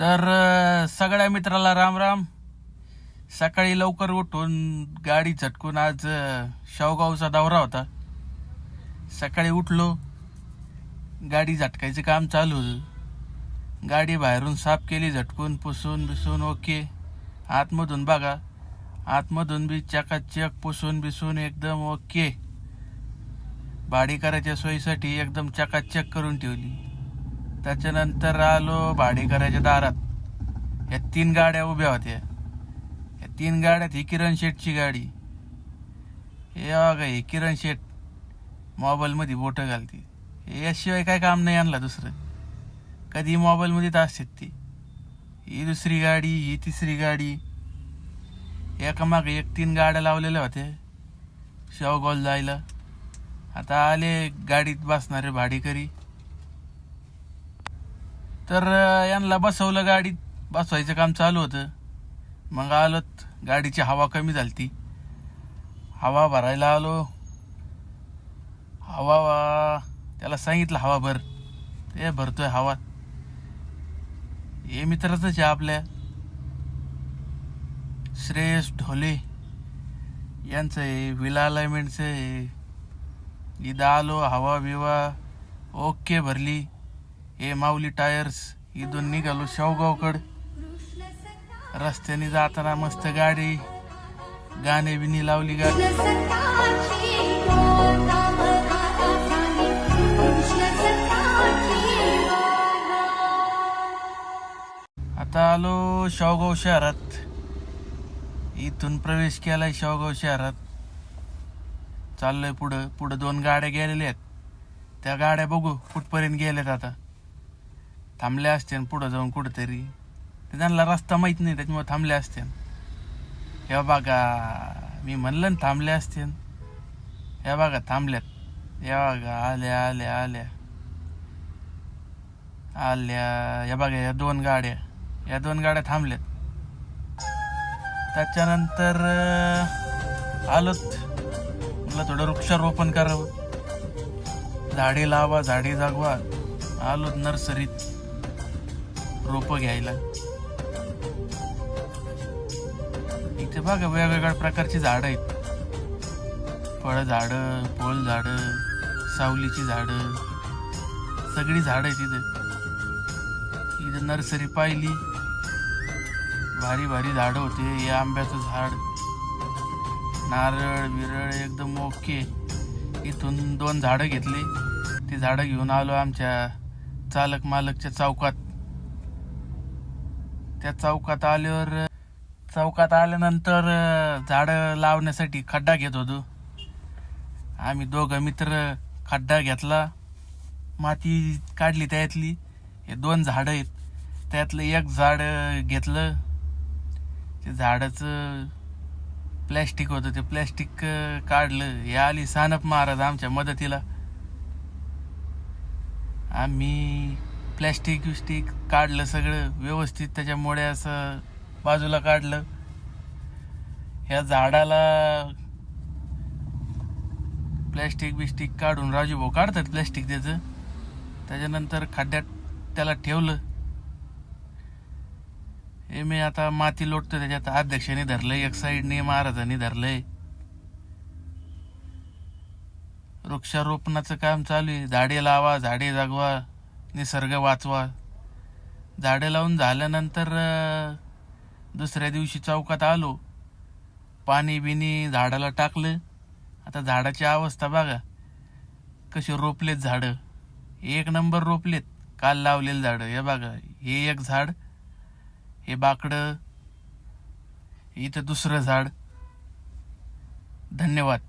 तर सगळ्या मित्राला राम राम. सकाळी लवकर उठून गाडी झटकून आज अं, शेवगावचा दौरा होता. सकाळी उठलो. गाडी झटकायचं काम चालू. होतं गाडी बाहेरून साफ केली झटकून पुसून बिसून ओके. आतमधून बघा. आतमधून बी चकाचक पुसून बिसून एकदम ओके. भाडीकराच्या सोयीसाठी एकदम चकाचक करून ठेवली. त्याच्यानंतर आलो भाडेकराच्या दारात. या तीन गाड्या उभ्या होत्या. या तीन गाड्यात ही किरण शेठची गाडी. हे बघा ही किरण शेठ मोबाईलमध्ये बोटं घालते. हे याशिवाय काय काम नाही आणला दुसरं. कधी मोबाईलमध्ये तर असतात ती. ही दुसरी गाडी ही तिसरी गाडी. एकामागे एक तीन गाड्या लावलेल्या होत्या. शेवगोल जायला. आता आले गाडीत बसणारे भाडेकरी. तर यांना बसवलं गाडीत बसवायचं काम चालू होतं. मग आलोत गाडीची हवा कमी झालती. हवा भरायला आलो. हवा वा- त्याला सांगितलं हवा भर. ते भरतोय हवा. हे मित्रच आहे आपल्या. श्रेयस ढोले. यांचं आहे विला आहे. इथं आलो हवा बिवा ओके भरली. हे माऊली टायर्स इथून निघालो शेवगावकड. रस्त्याने जाताना मस्त गाडी गाणे बिनी लावली गाडी. आता आलो शेवगाव शहरात. इथून प्रवेश केलाय शेवगाव शहरात. चाललोय पुढं. पुढं दोन गाड्या गेलेल्या आहेत. त्या गाड्या बघू कुठपर्यंत गेल्यात आता. थांबले असते पुढं जाऊन कुठंतरी. ते त्यांना रस्ता माहीत नाही त्याच्यामुळे थांबले असते हे बागा मी म्हणलं ना थांबले असत्या हे बागा थांबल्यात. या बागा आल्या आल्या आल्या. आल्या या बघा या दोन गाड्या. या दोन गाड्या थांबल्यात. त्याच्यानंतर आलोत. म्हटलं थोडं वृक्षारोपण करावं. झाडे लावा झाडे जागवा. आलोत नर्सरीत. रोपं घ्यायला. इथे बघा वेगवेगळ्या प्रकारची झाडं आहेत. फळ झाडं फळ झाडं सावलीची झाडं सगळी झाडं आहेत इथे. इथे नर्सरी पाहिली. भारी भारी झाडं होते. हे आंब्याचं झाड नारळ बिरळ एकदम ओके. इथून दोन झाडं घेतली. ती झाडं घेऊन आलो आमच्या चालक मालकच्या चौकात. त्या चौकात आल्यावर चौकात आल्यानंतर झाडं लावण्यासाठी खड्डा घेत होतो. आम्ही दोघं मित्र खड्डा घेतला. माती काढली त्यातली. हे दोन झाडं आहेत. त्यातलं एक झाड घेतलं. ते झाडाचं प्लॅस्टिक होतं. ते प्लॅस्टिक काढलं. हे आली सानप महाराज आमच्या मदतीला. आम्ही प्लॅस्टिक विस्टिक काढलं सगळं व्यवस्थित त्याच्यामुळे असं बाजूला काढलं. ह्या झाडाला प्लॅस्टिक बिस्टिक काढून राजू भाऊ काढतात प्लॅस्टिक त्याचं. त्याच्यानंतर खड्ड्यात त्याला ठेवलं. हे मी आता माती लोटतो त्याच्यात अध्यक्षाने धरलंय एक साईडने महाराजांनी धरलंय वृक्षारोपणाचं काम चालू आहे. झाडे लावा झाडे जागवा. निसर्ग वाचवा. झाडं लावून झाल्यानंतर दुसऱ्या दिवशी चौकात आलो. पाणी बिनी झाडाला टाकलं. आता झाडाची अवस्था बघा. कसे रोपलेत झाडं. एक नंबर रोपलेत. काल लावलेलं झाडं. हे बघा हे एक झाड हे बाकडं इथं दुसरं झाड. धन्यवाद.